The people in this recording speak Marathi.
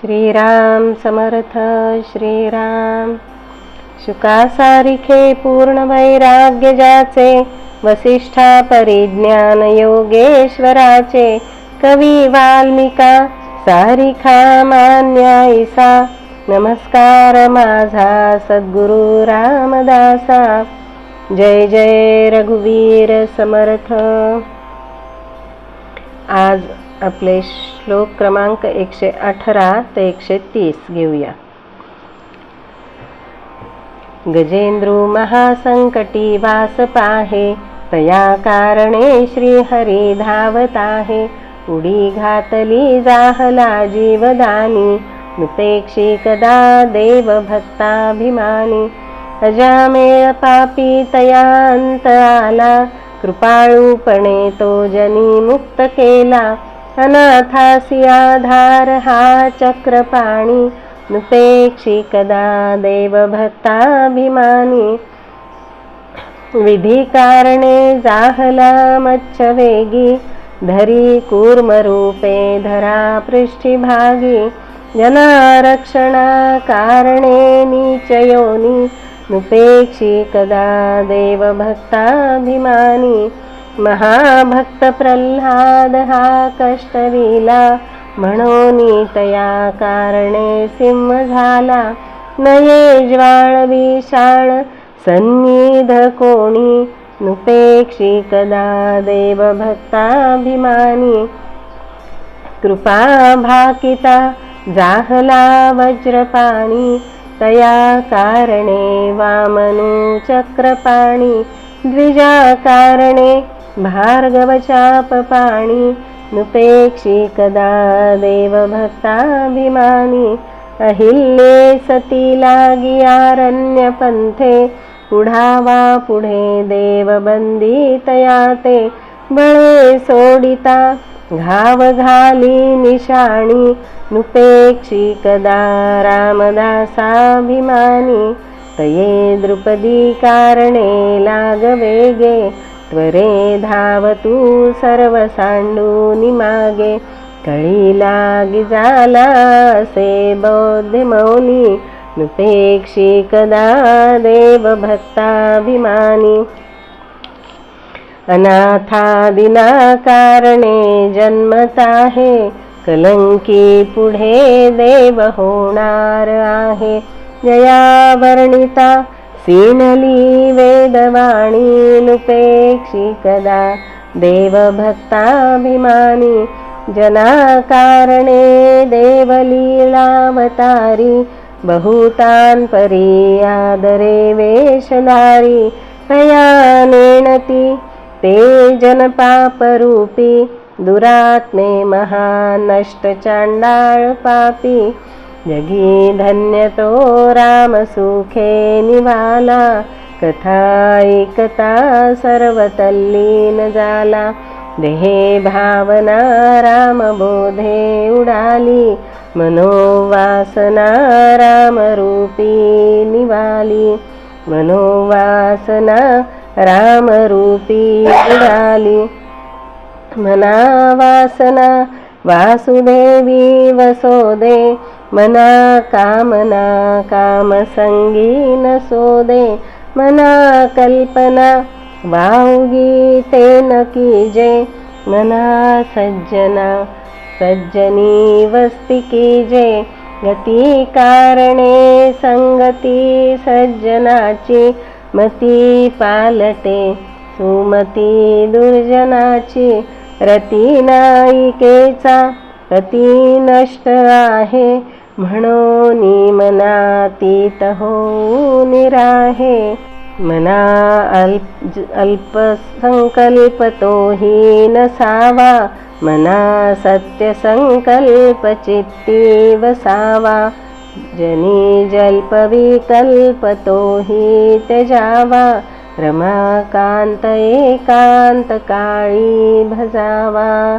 श्रीराम समर्थ श्रीराम। शुकासारिखे पूर्ण वैराग्य ज्याचे वसिष्ठा परिज्ञान योगेश्वराचे कवी वाल्मिका सारिखा मान्याईसा नमस्कार माझा सद्गुरु रामदासा। जय जय रघुवीर समर्थ। आज आपले श्लोक क्रमांक एकशे अठरा ते एकशे तीस घेऊया. गजेंद्रू महासंकटी वास पाहे तया कारणे श्रीहरी धावत आहे. उडी घातली जाहला जीवदानी नुपेक्षी कदा देव भक्ताभिमानी अजामेळ पापी तया अंत आला कृपाळूपणे तो जनी मुक्त केला. अनाथा स्याधारहा चक्रपाणि नृपेक्षि कदा देवभक्ताभिमानी। विधिकारणे जाहलामच्छवेगी धरी कूर्मरूपे धरा पृष्ठिभागी। जनारक्षणाकारणे नीचयोनि नृपेक्षि कदा देवभक्ताभिमानी। महाभक्त प्रल्हाद हा कष्टविला म्हणून तया कारणे सिंह झाला. नये ज्वाळ विशाळ सन्निध कोणी नुपेक्षी कदा देव भक्ताभिमानी कृपा भाकिता जाहला वज्रपाणी तया कारणे वामनु चक्रपाणी. द्विजा कारणे भार्गवचापपाणी नुपेक्षी कदा देव भक्ताभिमानी अहिल्ये सती लागी आरण्य पंथे पुढावा पुढे देव बंदी तया ते बळे सोडिता घाव घाली निशाणी नुपेक्षी कदा रामदासाभिमानी। तये द्रुपदी कारणे लाग वेगे त्वरे धावतू सर्व सांडूनी मागे कळी लागी झाला असे बौद्ध मौनी नुपेक्षी कदा देव भक्ताभिमानी. अनाथादिना कारणे जन्मत आहे कलंकी पुढे देव होणार आहे. जया वर्णिता सीनली वेदवाणीनुपेक्षि कदा देवभक्ताभिमानी जनाकारणे देवलीलावतारी बहुतान् परीयादरे वेषधारी प्रयानेणति ते जनपापरूपी दुरात्मे महानष्टचाण्डाळपापी जगी धन्य तो राम सुखे निवाला कथा ऐकता सर्व तल्लीन झाला देहे भावना राम बोधे उडाली मनोवासना राम रूपी निवाली। मनोवासना राम रूपी उडाली। मना वासना वासुदेवी वसोदे मना कामना कामसंगी नसोदे मना कल्पना वाहुगी तेन कीजे मना सज्जना सज्जनी वस्ती कीजे गती कारणे संगती सज्जनाची मती पालटे सुमती दुर्जनाची रती नायिकेचा रती नष्ट आहे म्हणून मनातीत हो निराहे मना अल्प अल्पसंकल्प तोही नसावा मना सत्यसंकल्प चित्ती वसावा जनी जल्पविकल्प तोही त्यजावा रमाकांत एकांत काळी भजावा.